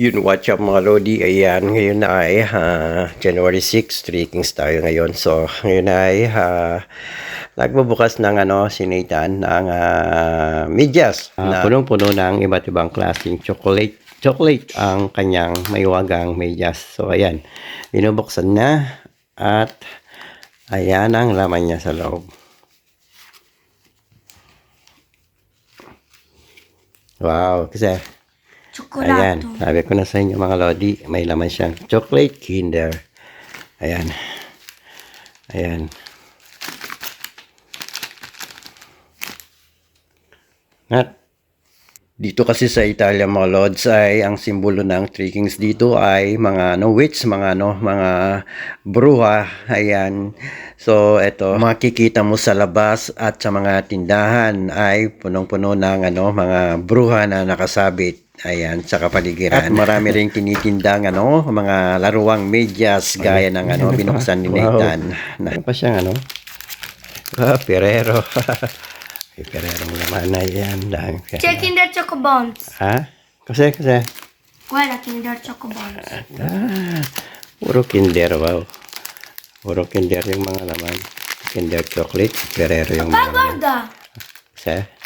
Yun, watch up mga Lodi. Ayan, ngayon ay ah, January 6, Three Kings tayo ngayon. So, ngayon ay ah, nagbubukas ng ano, si Nathan ng ah, medyas. na punong-puno ng iba't ibang klaseng chocolate. Chocolate ang kanyang maiwagang medyas. So, ayan, binubuksan na at ayan ang laman niya sa loob. Wow, kasi Chocolate. Ayan, sabi ko na sa inyo mga Lodi, may laman siyang chocolate kinder. Ayan. Ayan. At dito kasi sa Italia mga Lods ay ang simbolo ng Three Kings dito ay mga no witch, mga no, mga bruha. Ayan. So eto, makikita mo sa labas at sa mga tindahan ay punong-puno ng ano, mga bruha na nakasabit. Ayan, sa kapaligiran. At marami ring tinitindang ano, mga laruang medyas gaya ng ano, binuksan ni Nathan. Na, pa siyang ano? Ah, Ferrero. May Ferrero naman na yan. Dahil C'è Kinder Choco Bones. Ha? Kasi, kasi. Guarda Kinder Choco Bones. Ah, puro kinder, wow. Puro kinder yung mga laman. Kinder chocolate, Ferrero yung mga laman. guarda. Kasi,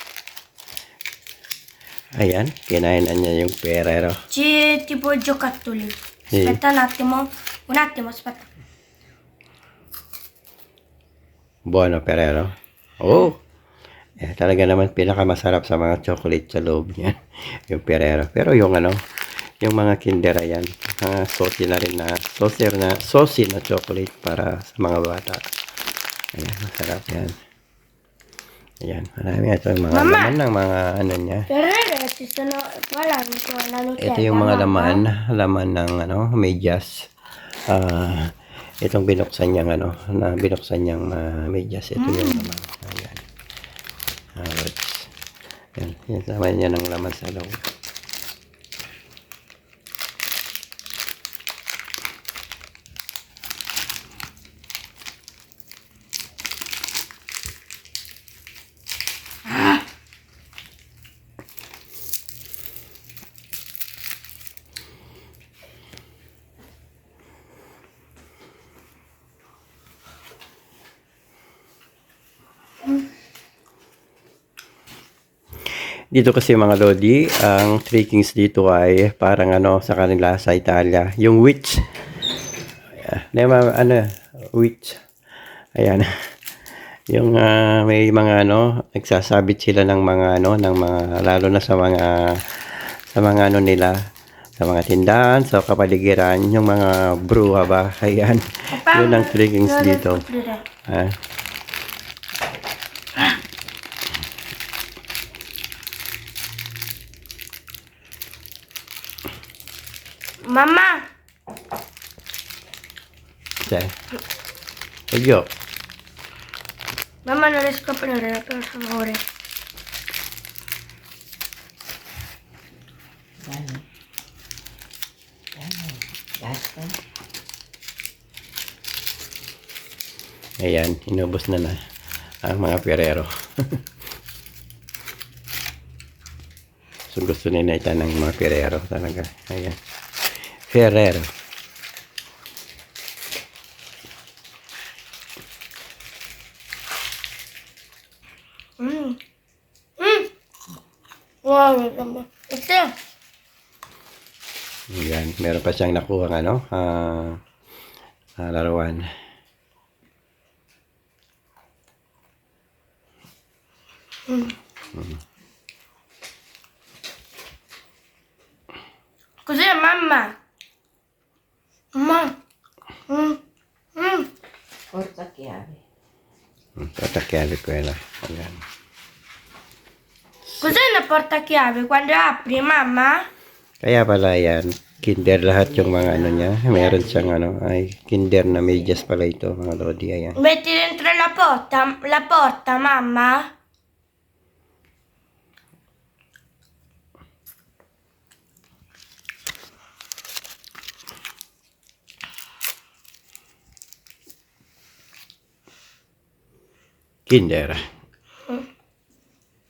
ayan, kinainan niya yung Ferrero. C'è tipo i giocattoli. Aspetta un attimo. Un attimo, aspetta. Buono Ferrero. Oh! Eh, talaga naman pinakamasarap sa mga chocolate sa loob niya. yung Ferrero. Pero yung ano, yung mga kinder ayan, mga saucy na rin na, saucer na, saucy na chocolate para sa mga bata. Ayan, masarap yan. Ayan, marami ito yung mga Mama! laman ng mga ano niya. Ferrero, ci sono... Guarda, mi sono la Nutella. Ito yung mga laman, laman ng ano, medyas. Ah, itong binuksan niyang ano, na binuksan niyang ah, medyas. Ito yung laman. Ayan. Alright. Yan, yan sama niya ng laman sa loob. Dito kasi mga Lodi, ang Three Kings dito ay parang ano sa kanila sa Italia, yung witch. Ayan, ma- ano, witch. Ayan. Yung ah, may mga ano, nagsasabit sila ng mga ano, ng mga lalo na sa mga sa mga ano nila, sa mga tindahan, sa kapaligiran, yung mga bruha ba. Ayan. Yun ang Three Kings dito. Ah. Mamma, Cioè, Oddio, mamma non riesco a aprire, per favore. ayan, inubos na na ang mga Ferrero. so gusto ni Naita ng mga Ferrero talaga. Ayan. Ferrero. Mm. Mm. Wow. Ito. Ayan, meron pa siyang nakuha ng ano, ah, ah, laruan. Cos'è mamma? Mm. Portachiavi. Tatakyabi ko yun. Ayan. Cos'è una portachiave? Quando apri, mamma? Kaya pala yan, kinder lahat yung mga ano niya. Meron siyang ano, ay kinder na medyas pala ito, mga lodi. Ayan. Metti dentro la porta, la porta, mamma? spingere.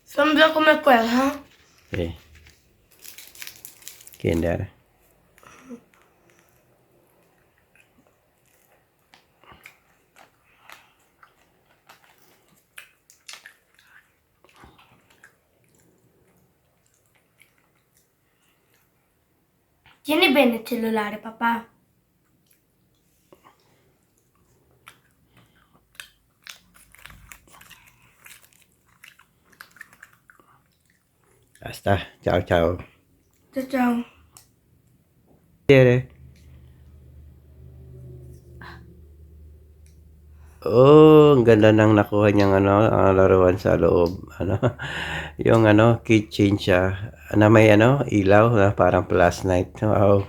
Sembra come quella? Eh? Sì. Kinder. Tieni bene il cellulare, papà. Basta. Ciao, ciao. Ciao ciao. Tere. Oh, ang ganda nang nakuha niyang ano, ang laruan sa loob. Ano, yung ano, kitchen siya. Na may ano, ilaw na parang plus night. Wow.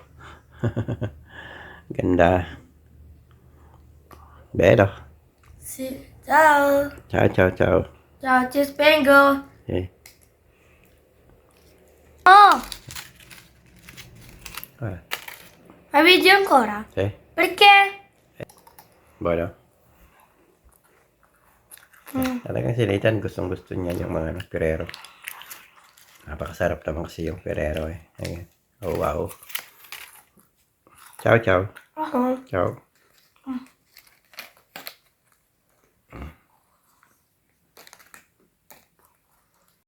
ganda. Pero. Sì. Ciao. Ciao, ciao, ciao. Ciao, ti spengo. Eh. Oh, Ah, hai video ancora? eh. Perché? Bueno. Mm. Talagang si Nathan gustong gusto niya yung mga ano, Ferrero. Napakasarap naman kasi yung Ferrero eh. Ayan. Oh wow. Ciao, ciao. Oh. Ciao.